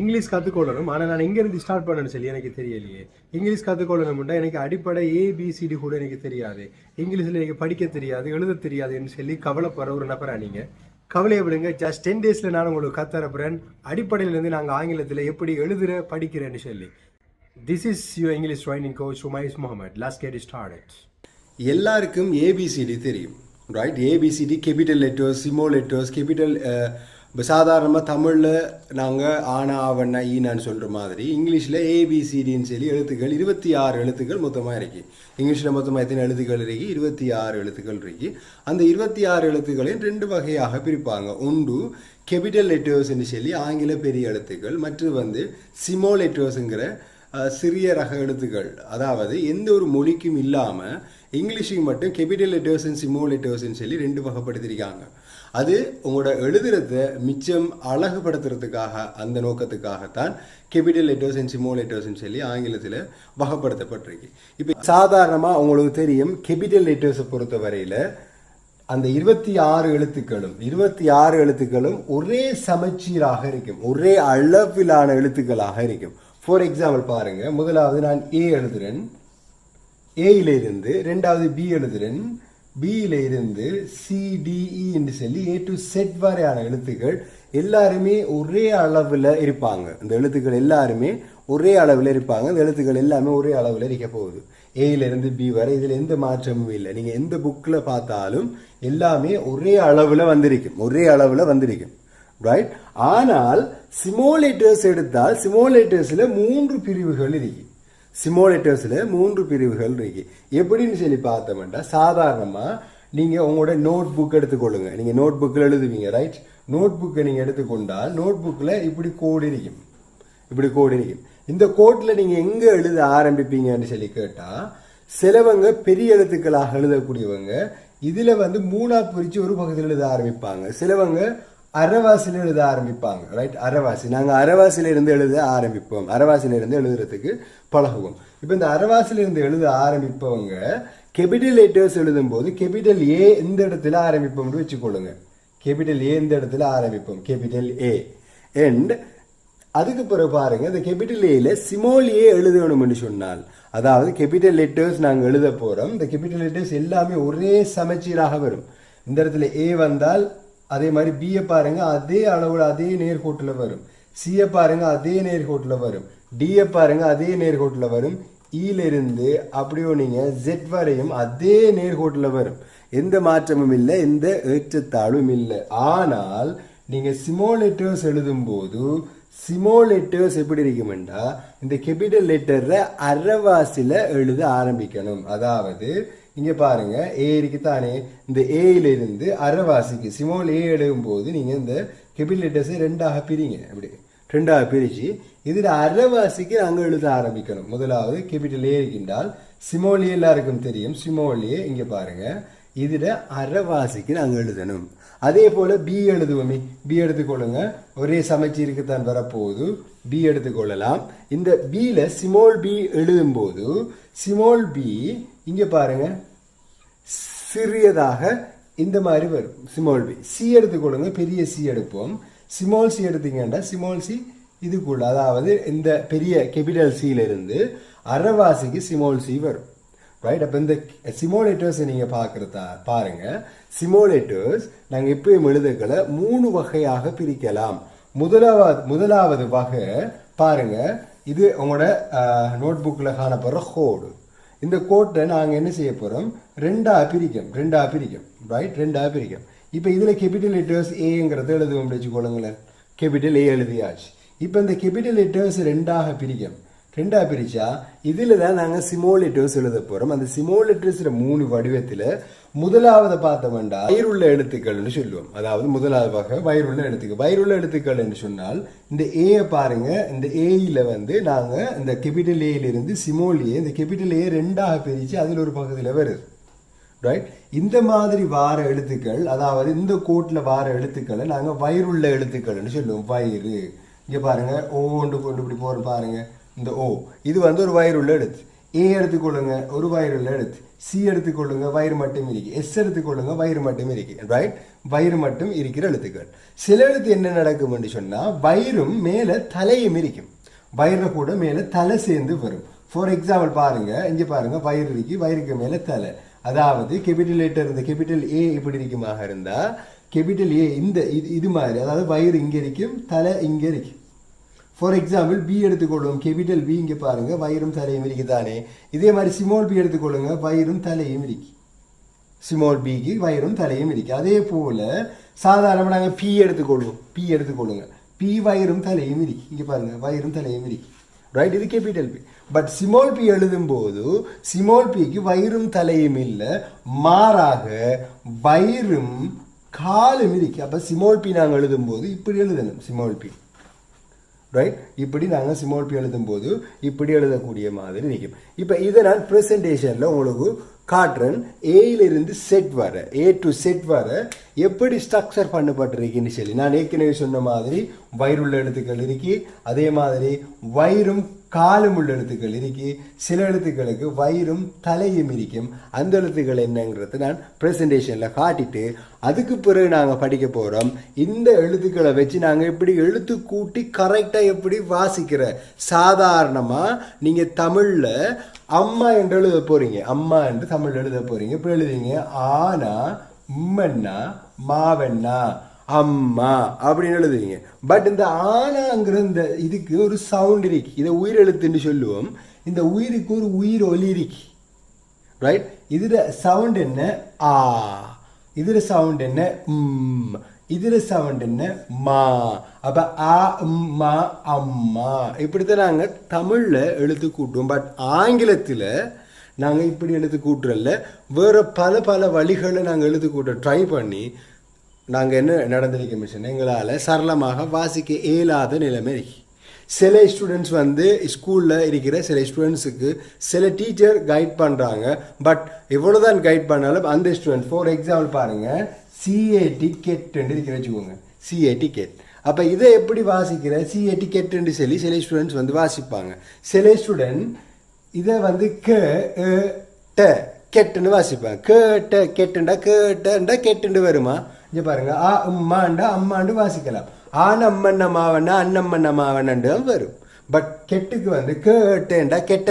English கற்றுக்கொள்ளணும் ஆனால் நான் எங்கேருந்து ஸ்டார்ட் பண்ணணும் சொல்லி எனக்கு தெரியலையே. இங்கிலீஷ் கற்றுக்கொள்ளணும்னா எனக்கு அடிப்படை ஏபிசிடி கூட எனக்கு தெரியாது. இங்கிலீஷில் எனக்கு படிக்க தெரியாது எழுத தெரியாதுன்னு சொல்லி கவலைப்படுற ஒரு நபராக நீங்கள் கவலையை விடுங்க. ஜஸ்ட் டென் டேஸில் நான் உங்களுக்கு கத்தரப்புறேன் அடிப்படையிலேருந்து நாங்கள் ஆங்கிலத்தில் எப்படி எழுதுகிற படிக்கிறேன்னு சொல்லி. This is you English training coach Umais Mohammed last get start எல்லாருக்கும் ஏபிசிடி தெரியும். Right A B C D capital letters small letters capital இப்போ சாதாரணமாக தமிழில் நாங்கள் ஆனா ஆவண்ணா ஈனான்னு சொல்கிற மாதிரி இங்கிலீஷில் ஏபிசிடின்னு சொல்லி எழுத்துக்கள் இருபத்தி ஆறு எழுத்துக்கள் மொத்தமாக இருக்குது இங்கிலீஷில் மொத்தமாக எத்தனை எழுத்துக்கள் இருக்கு? இருபத்தி ஆறு எழுத்துக்கள் இருக்கு. அந்த இருபத்தி ஆறு எழுத்துக்களையும் ரெண்டு வகையாக பிரிப்பாங்க. ஒன்று கெபிட்டல் லெட்டர்ஸ்ன்னு சொல்லி ஆங்கில பெரிய எழுத்துக்கள். மற்றது வந்து சிமோ லெட்டர்ஸுங்கிற சிறிய ரக எழுத்துக்கள். அதாவது எந்த ஒரு மொழிக்கும் இல்லாமல் இங்கிலீஷுக்கு மட்டும் கேபிட்டல் லெட்டர்ஸ் சிமோ லெட்டர்ஸ்ன்னு சொல்லி ரெண்டு வகைப்படுத்திருக்காங்க. அது உங்களோட எழுதுறத மிச்சம் அழகுபடுத்துறதுக்காக அந்த நோக்கத்துக்காகத்தான் கேபிட்டல் லெட்டர்ஸ் அண்ட் சிமோ லெட்டர்ஸ்னு சொல்லி ஆங்கிலத்தில் வகைப்படுத்தப்பட்டிருக்கு. இப்போ சாதாரணமாக உங்களுக்கு தெரியும் கேபிட்டல் லெட்டர்ஸை பொறுத்த வரையில் அந்த இருபத்தி ஆறு எழுத்துக்களும் இருபத்தி ஆறு எழுத்துக்களும் ஒரே சமச்சீராக இருக்கும் ஒரே அளவிலான எழுத்துக்களாக இருக்கும். ஃபார் எக்ஸாம்பிள் பாருங்கள் முதலாவது நான் ஏ எழுதுறேன் ஏயிலிருந்து ரெண்டாவது பி எழுதுறேன் பியில இருந்து சிடிஇ e என்று சொல்லி ஏ டு செட் வரையான எழுத்துக்கள் எல்லாருமே ஒரே அளவில் இருப்பாங்க. இந்த எழுத்துக்கள் எல்லாருமே ஒரே அளவில் இருப்பாங்க. இந்த எழுத்துக்கள் எல்லாமே ஒரே அளவில் இருக்க போகுது. ஏயிலிருந்து பி வரை இதில் எந்த மாற்றமும் இல்லை. நீங்கள் எந்த புக்கில் பார்த்தாலும் எல்லாமே ஒரே அளவில் வந்திருக்கும். ஒரே அளவில் வந்திருக்கும். ரைட் ஆனால் சிமோலேட்டர்ஸ் எடுத்தால் சிமோலேட்டர்ஸில் மூன்று பிரிவுகள் இருக்கு. சிமோலேட்டர்ஸில் மூன்று பிரிவுகள் இருக்கு. எப்படின்னு சொல்லி பார்த்தோம்னா சாதாரணமாக நீங்கள் உங்களோட நோட் புக் எடுத்துக்கொள்ளுங்க. நீங்கள் நோட் புக்கில் எழுதுவீங்க ரைட் நோட் புக்கை நீங்கள் எடுத்துக்கொண்டால் நோட் புக்கில் இப்படி கோடு இருக்கும். இப்படி கோடு இருக்கும். இந்த கோட்டில் நீங்கள் எங்கே எழுத ஆரம்பிப்பீங்கன்னு சொல்லி கேட்டால் சிலவங்க பெரிய எழுத்துக்களாக எழுதக்கூடியவங்க இதில் வந்து மூணா பிரித்து ஒரு பகுதியில் எழுத ஆரம்பிப்பாங்க. சிலவங்க அரைவாசியில் எழுத ஆரம்பிப்பாங்க ரைட் அரைவாசி நாங்கள் அரைவாசியிலிருந்து எழுத ஆரம்பிப்போம். அரைவாசியிலிருந்து எழுதுறதுக்கு பழகுவோம். இப்போ இந்த அரைவாசியிலிருந்து எழுத ஆரம்பிப்பவங்க கெபிட்டல் லெட்டர்ஸ் எழுதும்போது கெபிட்டல் ஏ இந்த இடத்துல ஆரம்பிப்போம்னு வச்சுக்கொள்ளுங்க. கேபிட்டல் ஏ இந்த இடத்துல ஆரம்பிப்போம்? கேபிட்டல் ஏ அண்ட் அதுக்கு பிறகு பாருங்க இந்த கேபிட்டல் ஏல சிமோல் ஏ எழுதணும்னு சொன்னால் அதாவது கேபிட்டல் லெட்டர்ஸ் நாங்கள் எழுத போகிறோம் இந்த கேபிட்டல் லெட்டர்ஸ் எல்லாமே ஒரே சமச்சீராக வரும். இந்த இடத்துல ஏ வந்தால் அதே மாதிரி பிஏ பாருங்கள் அதே அளவில் அதே நேர்கோட்டில் வரும். சிஏ பாருங்கள் அதே நேர்கோட்டில் வரும். டிஏ பாருங்கள் அதே நேர்கோட்டில் வரும். E ஈல இருந்து அப்படியோ நீங்கள் ஜெட் வரையும் அதே நேர்கோட்டில் வரும். எந்த மாற்றமும் இல்லை எந்த ஏற்றத்தாழ்வும் இல்லை. ஆனால் நீங்கள் சிமோலேட்டர்ஸ் எழுதும்போது சிமோலேட்டர்ஸ் எப்படி இருக்குமெண்டா இந்த கேபிட்டல் லெட்டரை அரைவாசில எழுத ஆரம்பிக்கணும். அதாவது இங்கே பாருங்க ஏரிக்கு தானே இந்த ஏயிலிருந்து அரைவாசிக்கு சிமோல் ஏ எழுதும் போது நீங்கள் இந்த கெபில் லெட்டர்ஸை ரெண்டாக பிரிங்க அப்படி. ரெண்டாக பிரிச்சு இதில் அரைவாசிக்கு நாங்கள் எழுத ஆரம்பிக்கணும். முதலாவது கேபிட்டல் ஏ இருக்கின்றால் சிமோல் ஏ எல்லாருக்கும் தெரியும். சிமோல் ஏ பாருங்கள் இதில் அறவாசிக்கு நாங்கள் எழுதணும். அதே போல் பி எழுதுவோமே. பி எடுத்துக்கொள்ளுங்க. ஒரே சமைச்சீருக்கு தான் வரப்போகுது. பி எடுத்துக்கொள்ளலாம். இந்த பியில் சிமோல் பி எழுதும்போது சிமோல் பி இங்கே பாருங்க. சிறியதாக இந்த மாதிரி வரும். சிமோல் பி சி எடுத்துக்கொள்ளுங்க. பெரிய சி எடுப்போம். சிமோல் சி எடுத்தீங்கன்னா சிமோல் சி இதுக்குள்ள அதாவது இந்த பெரிய கேபிட்டல் சியிலிருந்து அறவாசிக்கு சிமோல் சி வரும். ரைட் அப்போ இந்த சிமோலேட்டர்ஸை நீங்கள் பார்க்குறதா பாருங்கள் சிமோலேட்டர்ஸ் நாங்கள் எப்பயும் எழுதுக்களை மூணு வகையாக பிரிக்கலாம். முதலாவது முதலாவது வகை பாருங்கள் இது உங்களோட நோட் புக்கில் காணப்படுற கோடு இந்த கோட்டை நாங்கள் என்ன செய்ய போகிறோம் ரெண்டாக பிரிக்கும். ரெண்டாக பிரிக்கும். ரைட் ரெண்டாக பிரிக்கும். இப்போ இதில் கேபிட்டல் லெட்டர்ஸ் ஏங்கிறத எழுதுவோம் வச்சுக்கொள்ளுங்களேன் கேபிட்டல் ஏ எழுதியாச்சு. இப்போ இந்த கேபிட்டல் லெட்டர்ஸ் ரெண்டாக பிரிக்கும். ரெண்டா பிரிச்சா இதில் தான் நாங்கள் சிமோலேட்டர்ஸ் எழுத போகிறோம் அந்த சிமோலேட்டர்ஸ்ல மூணு வடிவத்தில் முதலாவது பார்த்தோம்னா வயிறுள்ள எழுத்துக்கள்னு சொல்லுவோம். அதாவது முதலாவது வகை வயிறுள்ள எழுத்துக்கள். வயிறுள்ள எழுத்துக்கள் என்று சொன்னால் இந்த ஏயை பாருங்கள் இந்த ஏயில் வந்து நாங்கள் இந்த கேபிட்டல் ஏயிலிருந்து இருந்து இந்த கேபிட்டல் ஏ ரெண்டாக பிரிச்சு அதில் ஒரு பகுதியில் வருது. ரைட் இந்த மாதிரி வார எழுத்துக்கள் அதாவது இந்த கோட்டில் வார எழுத்துக்களை நாங்கள் வயிறுள்ள எழுத்துக்கள்னு சொல்லுவோம். வயிறு. இங்கே பாருங்கள் ஒவ்வொன்று கொண்டு இப்படி போகிற பாருங்கள் இந்த ஓ இது வந்து ஒரு வயிறுள்ள எழுத்து ஏ எடுத்துக்கொள்ளுங்க ஒரு வயிறுள்ள எழுத்து சி எடுத்துக்கொள்ளுங்க வயிறு மட்டும் இருக்கு எஸ் எடுத்துக்கொள்ளுங்க வயிறு மட்டும் இருக்கு ரைட் வயிறு மட்டும் இருக்கிற எழுத்துக்கள். சில எழுத்து என்ன நடக்கும் சொன்னா வயிறும் மேல தலையும் இருக்கும் வயிறு கூட மேல தலை சேர்ந்து வரும். ஃபார் எக்ஸாம்பிள் பாருங்க இங்க பாருங்க வயிறு இருக்கு வயிறுக்கு மேல தலை. அதாவது கேபிட்டல் லெட்டர் இந்த கேபிட்டல் ஏ இப்படி இருக்குமாக இருந்தா கேபிட்டல் ஏ இந்த இது இது மாதிரி அதாவது வயிறு இங்க இருக்கும் தலை இங்க இருக்கும் ஃபார் எக்ஸாம்பிள் பி எடுத்துக்கொள்வோம் கேபிட்டல் பி இங்கே பாருங்கள் வயிறும் தலையும் இருக்கு தானே. இதே மாதிரி சிமோல் பி எடுத்துக்கொள்ளுங்க வயிறும் தலையும் இருக்கு சிமோல் பிக்கு வயிறும் தலையும் இருக்கு அதே போல் சாதாரணமாக நாங்கள் பி எடுத்துக்கொள்வோம். பி எடுத்துக்கொள்ளுங்க. பி வயிறும் தலையும் இருக்கு இங்கே பாருங்கள் வயிறும் தலையும் இருக்கு ரைட் இது capital B but small B எழுதும் போது பிக்கு வயிறும் தலையும் இல்லை மாறாக வயிறும் காலும் இருக்கு அப்போ சிமோல் பி நாங்கள் எழுதும்போது இப்படி எழுதணும் சிமோல் பி ரைட் இப்படி நாங்கள் சிமோல்பி எழுதும்போது இப்படி எழுதக்கூடிய மாதிரி இருக்கும் இப்போ இதை நான் ப்ரெசன்டேஷனில் உங்களுக்கு காட்டுறேன் ஏயிலிருந்து செட் வர ஏ டு செட் வர எப்படி ஸ்ட்ரக்சர் பண்ணப்பட்டிருக்குன்னு சொல்லி நான் ஏற்கனவே சொன்ன மாதிரி வயிறுள்ள எழுத்துக்கள் இருக்கு அதே மாதிரி வயிறும் காலும் உள்ள எழுத்துக்கள். இருக்கு சில எழுத்துக்களுக்கு வயிறும் தலையும் இருக்கும். அந்த எழுத்துக்கள் என்னங்கிறது நான் ப்ரெசன்டேஷனில் காட்டிட்டு அதுக்கு பிறகு நாங்கள் படிக்க போகிறோம் இந்த எழுத்துக்களை வச்சு நாங்கள் எப்படி எழுத்து கூட்டி கரெக்டாக எப்படி வாசிக்கிற? சாதாரணமாக நீங்கள் தமிழில் அம்மா என்று எழுத போகிறீங்க அம்மா என்று தமிழ் எழுத போகிறீங்க இப்போ எழுதுவீங்க. ஆனா உம்மண்ணா மாவண்ணா. அம்மா அப்படின்னு எழுதுவீங்க. பட் இந்த ஆனாங்கிற இந்த இதுக்கு ஒரு சவுண்ட் இருக்கு. இதை உயிரெழுத்துன்னு சொல்லுவோம். இந்த உயிருக்கு ஒரு உயிர் ஒலி இருக்கு. ரைட் இதில் சவுண்ட் என்ன? ஆ. இதில் சவுண்ட் என்ன? ம். இதில் சவுண்ட் என்ன? மா. அப்ப ஆ அம்மா மா அம்மா. இப்படித்தான் நாங்கள் தமிழில் எழுத்து கூட்டுவோம். பட் ஆங்கிலத்தில் நாங்கள் இப்படி எழுத்து கூட்டுறல வேற பல பல வழிகளை நாங்கள் எழுத்து கூட்ட ட்ரை பண்ணி நாங்கள் என்ன நடந்திருக்க மிஷன்? எங்களால் சரளமாக வாசிக்க இயலாத நிலைமை. இருக்கு சில ஸ்டூடெண்ட்ஸ் வந்து ஸ்கூலில் இருக்கிற சில ஸ்டூடெண்ட்ஸுக்கு சில டீச்சர் கைட் பண்ணுறாங்க பட் எவ்வளோதான் கைட் பண்ணாலும் அந்த ஸ்டூடெண்ட் ஃபார் எக்ஸாம்பிள் பாருங்கள் சிஏ டிக்கெட்டுன்னு இருக்கிற வச்சுக்கோங்க. சிஏ டிக்கெட் அப்போ இதை எப்படி வாசிக்கிற? சிஏ டிக்கெட்டுன்னு சொல்லி சில ஸ்டூடெண்ட்ஸ் வந்து வாசிப்பாங்க. சில ஸ்டூடெண்ட் இதை வந்து க ட கெட்டுன்னு வாசிப்பாங்க. கேட்ட கெட்டுண்டா கேட்டண்டா கெட்டுண்டு வருமா? இங்கே பாருங்க ஆ உம்மாண்டா அம்மாண்டு வாசிக்கலாம். ஆன் அம்மண்ண மாவண்ணா அண்ணம்மண்ண மாவண்ணண்டு தான் வரும். பட் கெட்டுக்கு வந்து கேட்டேண்டா கெட்ட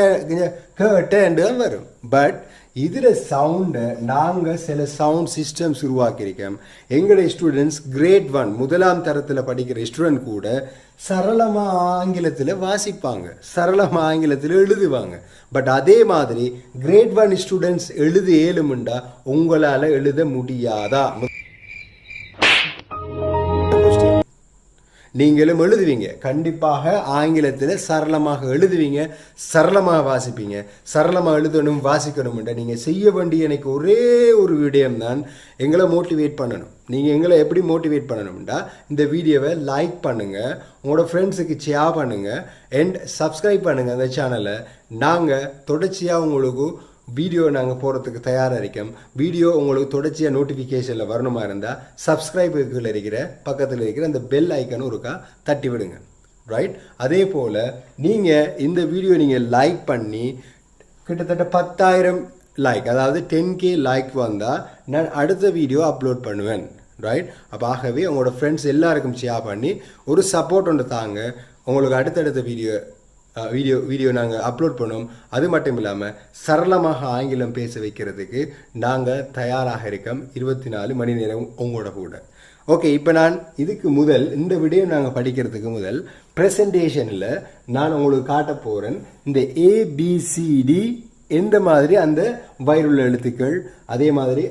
கேட்டேண்டு தான் வரும். பட் இதில் சவுண்டை நாங்கள் சில சவுண்ட் சிஸ்டம்ஸ் உருவாக்கியிருக்கோம். எங்களுடைய ஸ்டூடெண்ட்ஸ் கிரேட் ஒன் முதலாம் தரத்தில் படிக்கிற ஸ்டூடெண்ட் கூட சரளமாக ஆங்கிலத்தில் வாசிப்பாங்க. சரளமாக ஆங்கிலத்தில் எழுதுவாங்க. பட் அதே மாதிரி கிரேட் ஒன் ஸ்டூடெண்ட்ஸ் எழுதி ஏழுமுண்டா உங்களால் எழுத முடியாதா? நீங்களும் எழுதுவீங்க. கண்டிப்பாக ஆங்கிலத்தில் சரளமாக எழுதுவீங்க. சரளமாக வாசிப்பீங்க. சரளமாக எழுதணும் வாசிக்கணும்ன்ற நீங்கள் செய்ய வேண்டிய எனக்கு ஒரே ஒரு விடயம் தான் எங்களை மோட்டிவேட் பண்ணணும். நீங்கள் எங்களை எப்படி மோட்டிவேட் பண்ணணும்டா இந்த வீடியோவை லைக் பண்ணுங்கள் உங்களோட ஃப்ரெண்ட்ஸுக்கு ஷேர் பண்ணுங்கள் அண்ட் சப்ஸ்கிரைப் பண்ணுங்கள் அந்த சேனலை நாங்கள் தொடர்ச்சியாக உங்களுக்கு வீடியோ நாங்கள் போகிறதுக்கு தயாராக இருக்கோம் வீடியோ உங்களுக்கு தொடர்ச்சியாக நோட்டிஃபிகேஷனில் வரணுமா இருந்தால் சப்ஸ்கிரைபர்கள் இருக்கிற பக்கத்தில் இருக்கிற அந்த பெல் ஐக்கனும் ஒருக்கா தட்டி விடுங்க. ரைட் அதே போல் நீங்கள் இந்த வீடியோ நீங்கள் லைக் பண்ணி கிட்டத்தட்ட பத்தாயிரம் லைக் அதாவது டென் கே லைக் வந்தால் நான் அடுத்த வீடியோ அப்லோட் பண்ணுவேன். ரைட் அப்போ ஆகவே உங்களோட ஃப்ரெண்ட்ஸ் எல்லாருக்கும் ஷேர் பண்ணி ஒரு சப்போர்ட் ஒன்று தாங்க உங்களுக்கு அடுத்தடுத்த வீடியோ வீடியோ வீடியோ நாங்கள் அப்லோட் பண்ணோம். அது மட்டும் இல்லாமல் சரளமாக ஆங்கிலம் பேச வைக்கிறதுக்கு நாங்கள் தயாராக இருக்கோம். இருபத்தி நாலு மணி நேரம் உங்களோட கூட. ஓகே இப்போ நான் இதுக்கு முதல் இந்த வீடியோ நாங்கள் படிக்கிறதுக்கு முதல் ப்ரெசன்டேஷனில் நான் உங்களுக்கு காட்ட போகிறேன் இந்த ஏபிசிடி எந்த மாதிரி அந்த வயிறுள்ள எழுத்துக்கள் அதே மாதிரி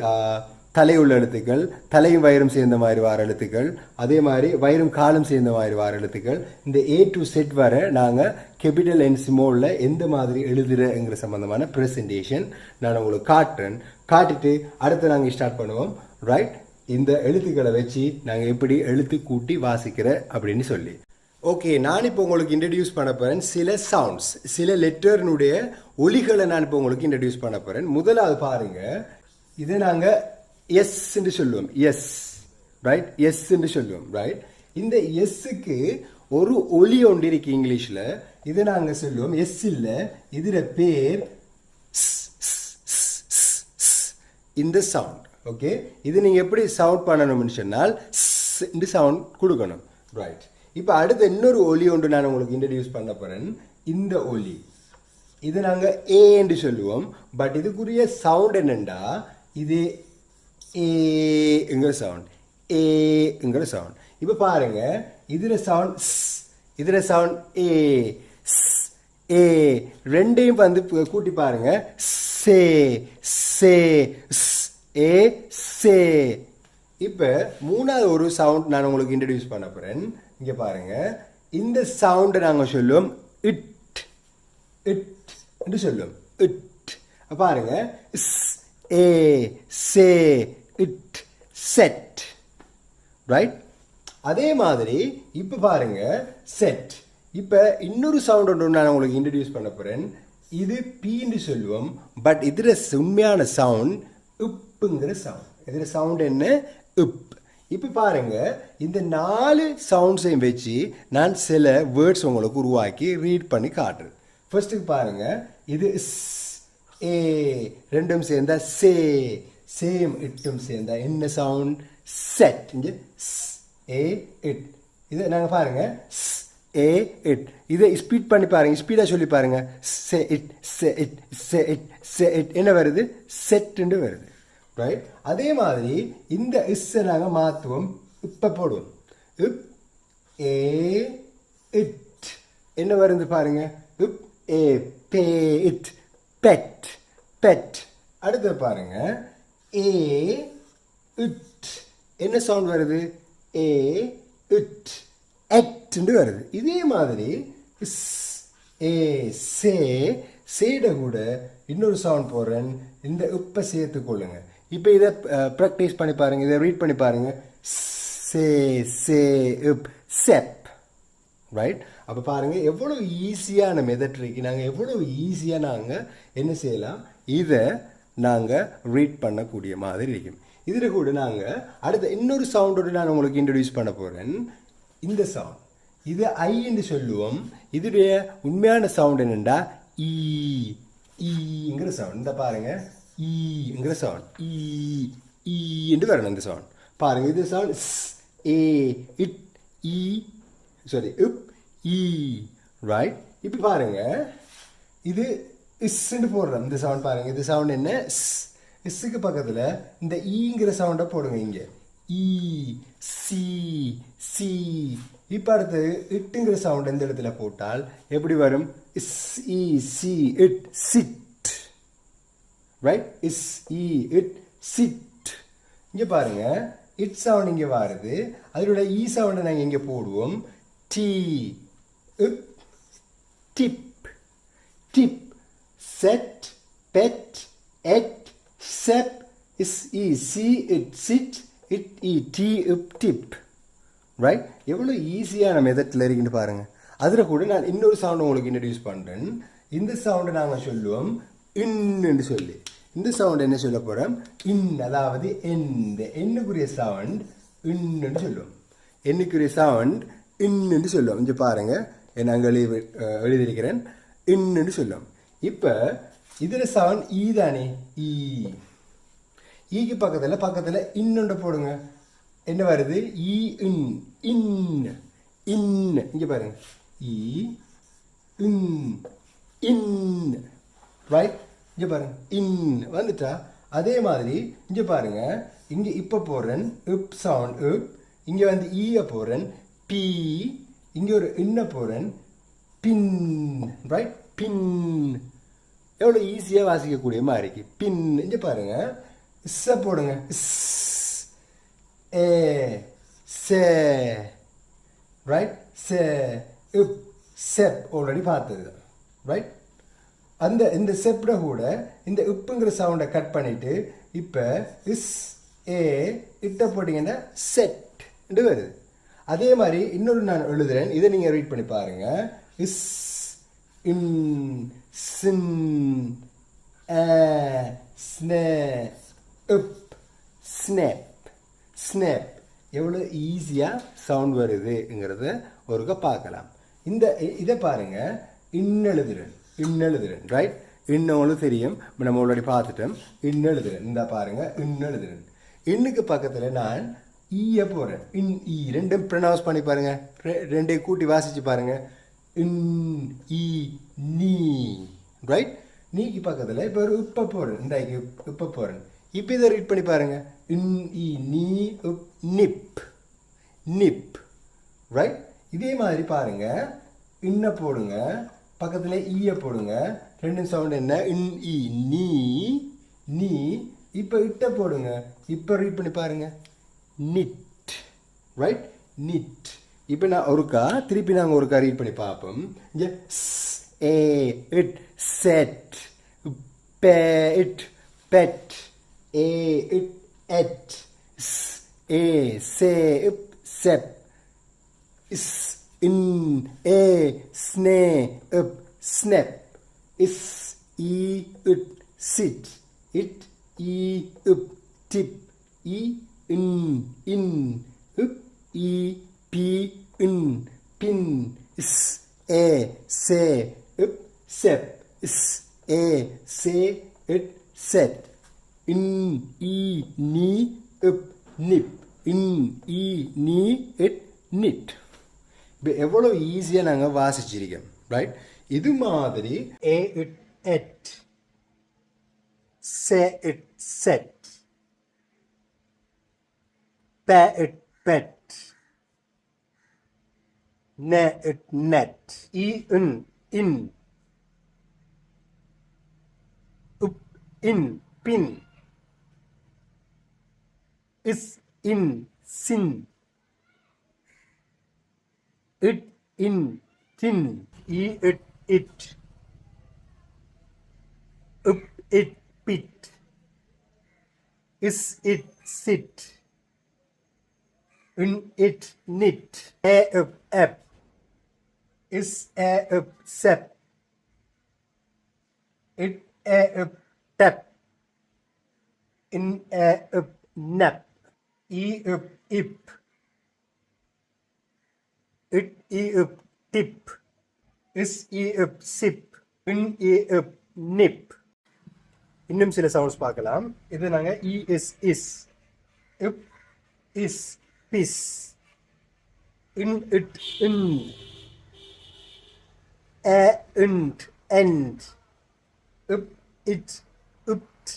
தலை உள்ள எழுத்துக்கள் தலையும் வயிறும் சேர்ந்த மாதிரி வார எழுத்துக்கள் அதே மாதிரி வயிறும் காலும் சேர்ந்த மாதிரி வார எழுத்துக்கள். இந்த ஏ டு செட் வர நாங்கள் கேபிட்டல் அண்ட் ஸ்மோலில் எந்த மாதிரி எழுதுறங்கிற சம்மந்தமான ப்ரெசன்டேஷன் நான் உங்களுக்கு காட்டுறேன். காட்டிட்டு அடுத்து நாங்கள் ஸ்டார்ட் பண்ணுவோம். ரைட் இந்த எழுத்துக்களை வச்சு நாங்கள் எப்படி எழுத்து கூட்டி வாசிக்கிற அப்படின்னு சொல்லி. ஓகே நான் இப்போ உங்களுக்கு இன்ட்ரடியூஸ் பண்ண போகிறேன் சில சவுண்ட்ஸ் சில லெட்டர்னுடைய ஒலிகளை நான் இப்போ உங்களுக்கு இன்ட்ரடியூஸ் பண்ண போகிறேன் முதலாவது பாருங்கள் இதை நாங்கள் எஸ் என்று சொல்லுவோம் எஸ் ரைட் எஸ் என்று சொல்லுவோம் ரைட் இந்த எஸ்ஸுக்கு ஒரு ஒலி ஒன்று இருக்கு இங்கிலீஷில். இதை நாங்கள் சொல்லுவோம். எஸ் இல்லை. இதில் பேர் இந்த சவுண்ட் ஓகே இது நீங்கள் எப்படி சவுண்ட் பண்ணணும்னு சொன்னால் இந்த சவுண்ட் கொடுக்கணும். ரைட் இப்போ அடுத்து இன்னொரு ஒலி ஒன்று நான் உங்களுக்கு இன்ட்ரடியூஸ் பண்ண போகிறேன் இந்த ஒலி இது நாங்கள் ஏ என்று சொல்லுவோம். பட் இதுக்குரிய சவுண்ட் என்னென்னா இது ஏங்கிற சவுண்ட் ஏங்கிற சவுண்ட் இப்போ பாருங்க இதில் சவுண்ட் இதில் சவுண்ட் ஏ ஏ ரெண்டையும் வந்து கூட்டி பாருங்க. சே சே ஸ், ஏ சே. இப்போ மூணாவது ஒரு சவுண்ட் நான் உங்களுக்கு இன்ட்ரடியூஸ் பண்ண போகிறேன் இங்கே பாருங்க. இந்த சவுண்டை நாங்கள் சொல்லுவோம் இட். இட் என்று சொல்லுவோம். இட். பாருங்க. A say it set right அதே மாதிரி இப்போ பாருங்க செட் இப்போ இன்னொரு சவுண்ட் ஒன்று நான் உங்களுக்கு இன்ட்ரடியூஸ் பண்ண போகிறேன் இது பீன்னு சொல்லுவோம் பட் இதில் உண்மையான சவுண்ட் உப்புங்கிற சவுண்ட் இதில் சவுண்ட் என்ன? உப் இப்போ பாருங்க இந்த நாலு சவுண்ட்ஸையும் வச்சு நான் சில வேர்ட்ஸ் உங்களுக்கு உருவாக்கி ரீட் பண்ணி காட்டுறேன். ஃபர்ஸ்ட்டுக்கு பாருங்க இது இஸ் ஏ ரெண்டும் சேர்ந்தா சே. சேம் இட்டும் சேர்ந்தா என்ன சவுண்ட் செட் இங்கே ஸ், ஏ இட் இது நாங்கள் பாருங்க. ஸ், ஏ இட் இதை ஸ்பீட் பண்ணி பாருங்க. ஸ்பீடாக சொல்லி பாருங்க. Say it say it say it say it என்ன வருது? செட்டுன்னு வருது. ரைட் அதே மாதிரி இந்த இஸ்ஸை நாங்கள் மாற்றுவோம் இப்போ போடுவோம். இப் ஏ இட் என்ன வருது பாருங்க? இப் ஏ பே இட் பெட் பெட் அடுத்து பாருங்க. ஏ இட் என்ன சவுண்ட் வருது? ஏ இட் எக்ட்னு வருது. இதே மாதிரி ஏ சே சேட கூட இன்னொரு சவுண்ட் போடுறேன். இந்த உப்பை சேர்த்துக்கொள்ளுங்க இப்போ இதை ப்ராக்டிஸ் பண்ணி பாருங்க. இதை ரீட் பண்ணி பாருங்க. சே சே உப் செப் ரைட் அப்போ பாருங்கள் எவ்வளோ ஈஸியான மெதட்ரிக்கு இருக்கு நாங்கள் எவ்வளோ ஈஸியாக நாங்கள் என்ன செய்யலாம்? இதை நாங்கள் ரீட் பண்ணக்கூடிய மாதிரி இருக்கும். இதில் கூட நாங்கள் அடுத்த இன்னொரு சவுண்டோடு நான் உங்களுக்கு இன்ட்ரடியூஸ் பண்ண போகிறேன் இந்த சவுண்ட் இது ஐ என்று சொல்லுவோம். இதுடைய உண்மையான சவுண்ட் என்னென்னா ஈ e. ஈங்கிற e சவுண்ட் இந்த பாருங்க. ஈங்கிற சவுண்ட் ஈ ஈ என்று வரணும் இந்த சவுண்ட் பாருங்கள் இது சவுண்ட் ஸ் ஏ இட் ஈ சாரி இப் ஈ e, ரைட் இப்போ பாருங்கள் இது இஸ்ன்னு போடுறோம். இந்த சவுண்ட் பாருங்கள் இது சவுண்ட் என்ன? ஸ் இஸ்ஸுக்கு பக்கத்தில் இந்த e ஈங்கிற சவுண்டை போடுங்க இங்கே. ஈ e, சி சி இப்போ அடுத்து இட்டுங்கிற சவுண்ட் எந்த இடத்துல போட்டால் எப்படி வரும்? Is E C it sit right is E it sit இங்கே பாருங்க. இட் சவுண்ட் இங்கே வருது. அதனுடைய இ சவுண்டை நாங்கள் இங்கே போடுவோம். டி இப் டிப் டிப் செட் பெட் எட் செப் is E C it sit it E T இப் டிப் ரைட் எவ்வளோ ஈஸியான மெதட்டில் இருக்குன்னு பாருங்கள் அதில் கூட நான் இன்னொரு சவுண்ட் உங்களுக்கு இன்ட்ரடியூஸ் பண்ணுறேன் இந்த சவுண்டை நாங்கள் சொல்லுவோம் இன்னு சொல்லி. இந்த சவுண்ட் என்ன சொல்ல போகிறோம் இன் அதாவது எந்த என்னுக்குரிய சவுண்ட் இன்னுன்னு சொல்லுவோம். என்னுக்குரிய சவுண்ட் இன்னு சொல்லுவோம் இங்கே பாருங்க. நாங்கள் எழுதி எழுதியிருக்கிறேன். இன்னு சொல்லுவோம் இப்போ இதில் சவுண்ட் ஈ e தானே? E. E ஈ ஈக்கு பக்கத்தில் பக்கத்தில் இன்னொன்று போடுங்க. என்ன வருது? ஈ இன் இன் இன் இங்கே பாருங்க. ஈ இன் இன் ரைட் இங்கே பாருங்க. இன் வந்துட்டா? அதே மாதிரி இங்கே பாருங்க. இங்கே இப்போ போடுறேன். இப் சவுண்ட் இப் இங்கே வந்து ஈய போடுறேன். பி இங்கே ஒரு இன்ன போகிறேன் பின் ரைட் பின். எவ்வளோ ஈஸியாக வாசிக்கக்கூடிய மாதிரி இருக்கு. பின் இங்கே பாருங்க. இஸ்ஸ போடுங்க. இஸ் ஏ சே ரைட் சே இப் செப் ஆல்ரெடி பார்த்தது. ரைட் அந்த இந்த செப்பிட கூட இந்த இப்புங்கிற சவுண்டை கட் பண்ணிவிட்டு இப்போ இஸ் ஏ e, இட்ட போட்டிங்கன்னா செட் வருது. அதே மாதிரி இன்னொரு நான் எழுதுறேன். இதை நீங்கள் ரீட் பண்ணி பாருங்க. இஸ் இன் சின் ஏ ஸ்னே இப் ஸ்னேப். ஸ்னேப். எவ்வளோ ஈஸியாக சவுண்ட் வருதுங்கிறத ஒருக்க பார்க்கலாம். இந்த இதை பாருங்க. இன்னெழுதுறன் இன்னெழுதுறன் ரைட் இன்னவங்களும் தெரியும். நம்ம ஆல்ரெடி பார்த்துட்டோம். இன்னெழுதுறன் இந்த பாருங்க. இன்னெழுதுறன் எழுதுறேன். இன்னுக்கு பக்கத்தில் நான் ஈய போகிறேன் இன் ஈ ரெண்டும் ப்ரொனவுன்ஸ் பண்ணி பாருங்கள் ரெ- ரெண்டையும் கூட்டி வாசித்து பாருங்கள் இன் ஈ நீ. ரைட் நீக்கு பக்கத்தில் இப்போ ஒரு உப்ப போகிறேன் இந்தாக்கி உப்ப போகிறேன் இப்போ இதை ரீட் பண்ணி பாருங்கள் இன் ஈ நீ உப் நிப். நிப். ரைட் இதே மாதிரி பாருங்கள் இன்ன போடுங்க. பக்கத்தில் ஈய போடுங்க. ரெண்டும் சவுண்ட் என்ன? இன் இ நீ. நீ. இப்போ இட்ட போடுங்க. இப்போ ரீட் பண்ணி பாருங்கள் நிட் ரைட் நிட் இப்போ நான் ஒருக்கா திருப்பி நாங்கள் ஒருக்கா ரீட் பண்ணி பார்ப்போம். இங்கே ஏ இட் செட் பே இட் பெட் ஏ இட் எட் ஏ சே இப் செப் இஸ் இன் ஏ ஸ்னே இப் snap is E it sit it e up tip e in in up e p in pin is a say up sep is a say it set in e ni up nip in e ni it knit இப்போ எவ்வளோ ஈஸியாக நாங்கள் வாசிச்சிருக்கோம் right இது மாதிரி a it at say it set it pet. Ne, it, net. E, in, in. Up, in, pin. Is, in, sin. It, in, tin. E, it, it. Up, it, pit. Is, it, sit. In it knit a up up is a up sep it a up tap in a up nap e up ip it e up tip is e up sip in e up nip இன்னும் சில sounds பார்க்கலாம் இது நாங்கள் e is is if is piece in it in a and and up it upt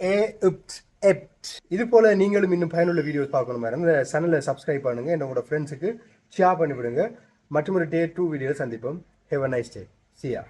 a upt ept. இது போல நீங்களும் இன்னும் பயனுள்ள வீடியோஸ் பார்க்கணும் மேடம் இந்த சேனலை சப்ஸ்கிரைப் பண்ணுங்க. என்னோட ஃப்ரெண்ட்ஸுக்கு ஷேர் பண்ணி விடுங்க மற்றும் ஒரு டே டூ வீடியோ சந்திப்போம். Have a nice day see ya